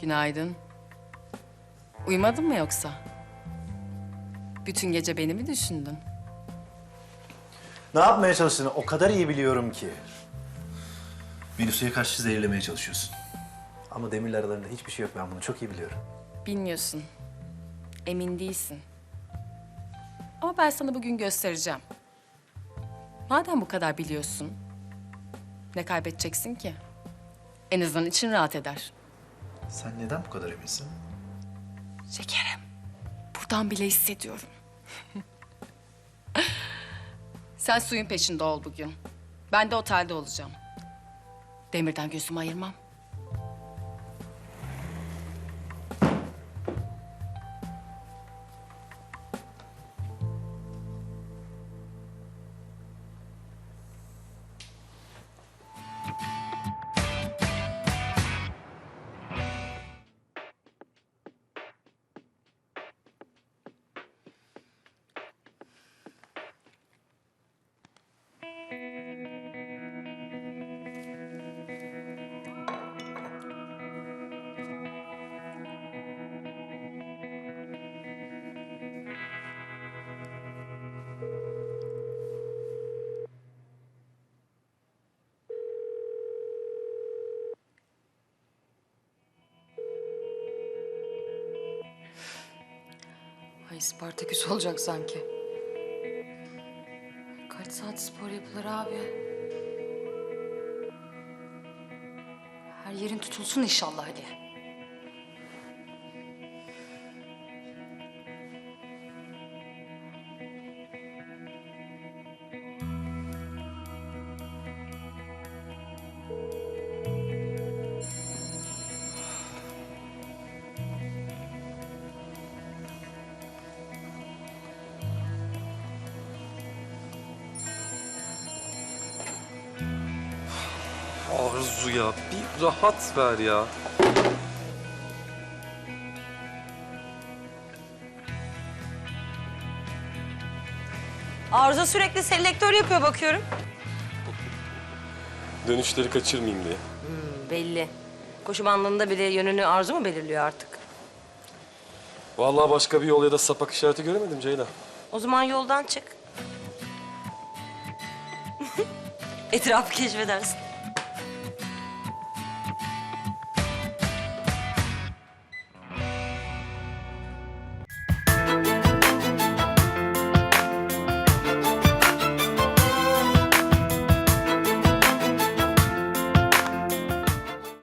Günaydın. Uyumadın mı yoksa? Bütün gece beni mi düşündün? Ne yapmaya çalıştığını o kadar iyi biliyorum ki. Beni suya karşı zehirlemeye çalışıyorsun. Ama demirle aralarında hiçbir şey yok ben bunu çok iyi biliyorum. Bilmiyorsun. Emin değilsin. Ama ben sana bugün göstereceğim. Madem bu kadar biliyorsun, ne kaybedeceksin ki? En azından için rahat eder. Sen neden bu kadar eminsin? Şekerim, buradan bile hissediyorum. Sen suyun peşinde ol bugün. Ben de otelde olacağım. Demirden gözümü ayırmam. Ay Spartaküs olacak sanki. Kaç saat spor yapılır abi? Her yerin tutulsun inşallah hadi. Arzu ya bir rahat ver ya. Arzu sürekli selektör yapıyor bakıyorum. Dönüşleri kaçırmayayım diye. Belli. Koşu bandında bile yönünü Arzu mu belirliyor artık? Vallahi başka bir yol ya da sapak işareti göremedim Ceyla. O zaman yoldan çık. Etrafı keşfedersin.